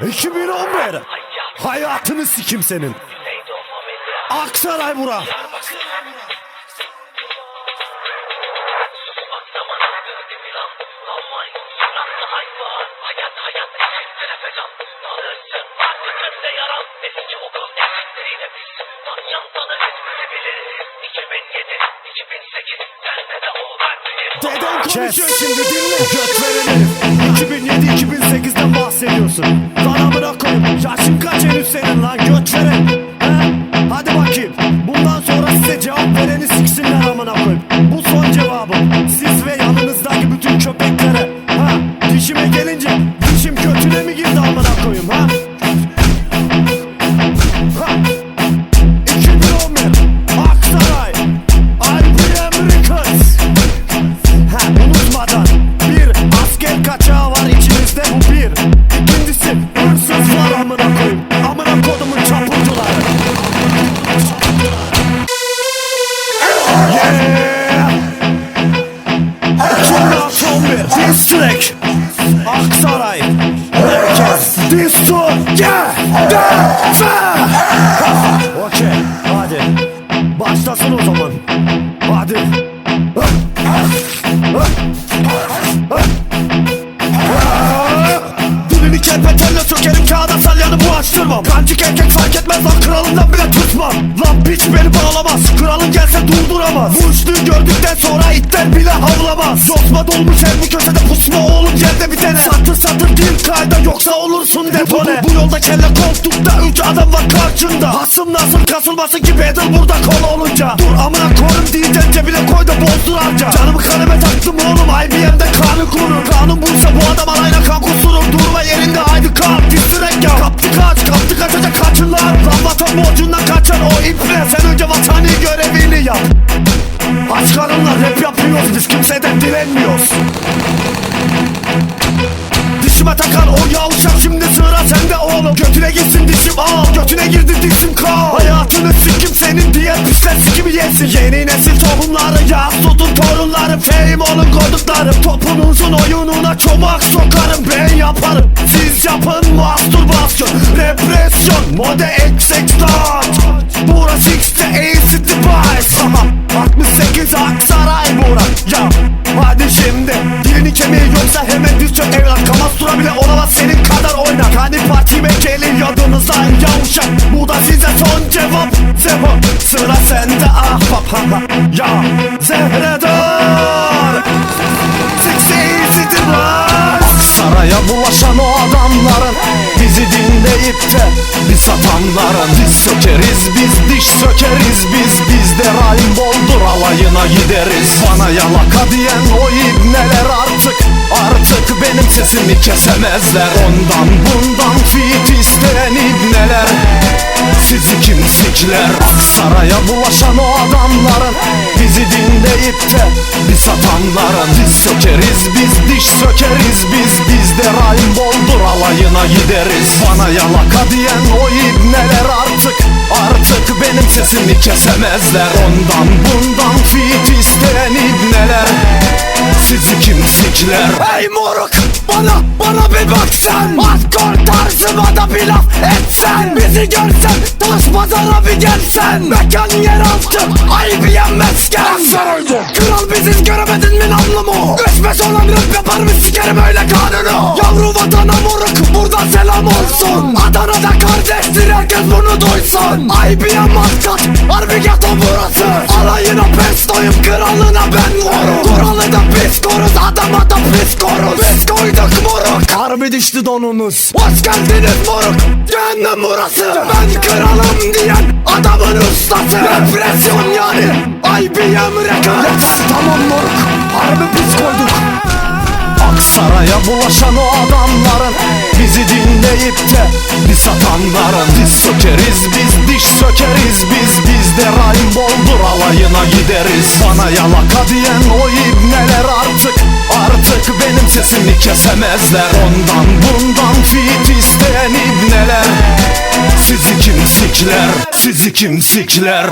2011 Hayatını sikim senin. Aksaray bura. Deden konuşuyor şimdi dinle. Göt veren herif 2007-2008'den olsun. Yeah 2011 District Aksaray. Merkez Disto. Yeah Defa bulaştırmam Kancık erkek fark etmez lan kralından bile tutmam. Lan piç beni bağlamaz Kralın gelse durduramaz. Bu üçlüyü gördükten sonra itler bile havlamaz. Yosma dolmuş her bu köşede pusma oğlum yerde bir tane Satır satır değil kayda yoksa olursun detone Bu, bu yolda kelle koltukta üç adam var karşında. Hasım nasıl kasılmasın ki pedal burada kol olunca. Dur amına koyun diyeceksin cebine koy da bozdur harca Canımı kanıma taktım oğlum IBM'de kanı kurur. Kanun bulsa bu adam alayla borcundan kaçan o iple Sen önce vatani görevini yap. Aç karınla rap yapıyoruz biz kimseden direnmiyoruz. Dişime takar o yavşak şimdi sıra sende oğlum. Götüne gitsin dişim al götüne girdi dişim kal Hayatını sikim senin diğer pisler sikimi yesin. Yeni nesil tohumları yaz tutun torunları Fame olun koduklarım. Topunuzun oyununa çomak sokarım Ben yaparım. Siz yapın mastürbasyon Represyon mode exektan Burası işte ACT Vice Aha 68 Aksaray bura Ya hadi şimdi Dilini kemiği yoksa hemen diz çök evlat. Kamastura bile olamaz senin kadar oynar. Hani partime geliyordunuz lan yavşak. Bu da size son cevap. Cevap sıra sende ahbap. Ya Zehredar dinleyip de biz satanların Diz sökeriz biz diş sökeriz biz Bizde rahim boldur alayına gideriz. Bana yalaka diyen o ibneler artık? Artık benim sesimi kesemezler. Ondan bundan fit isteyen ibneler Sizi kimsikler Saraya bulaşan o adamların Bizi dinleyip de biz satanların Diz sökeriz biz diş sökeriz biz Bizde rahim boldur alayına gideriz. Bana yalaka diyen o ibneler artık? Artık benim sesimi kesemezler. Ondan bundan fit isteyen ibneler Sizi kimsikler Ey moruk bana bana bir bak sen. Maskor tarzıma da bir laf etsen Bizi görsen taş pazara bir gelsen. Mekan yeraltı IBM mesken Kral biziz göremedin mi namlı mu? Üç beş olan rap yapar mı sikerim öyle kanunu? Yavru vatana moruk buradan selam olsun. Adana'da kardeştir herkes bunu duysun. IBM maskat harbi gato burası. Alayına pes doyum kralına ben vururum. Kuralı da pis koruz adama da pis koruz. Biz koyduk moruk. Harbi düştü donunuz Hoş geldiniz moruk. Cehennem burası. Ben kralım diyen adamın ustası. Represyon yani. IBM Records Tamam moruk. Harbi pis koyduk. Aksaray'a bulaşan o adamların Bizi dinleyip de biz satanların sökeriz biz sökeriz rahim boldur alayına gideriz. Bana yalaka diyen o ibneler artık? Artık benim sesimi kesemezler. Ondan bundan fit isteyen ibneler Sizi kimsikler Sizi kimsikler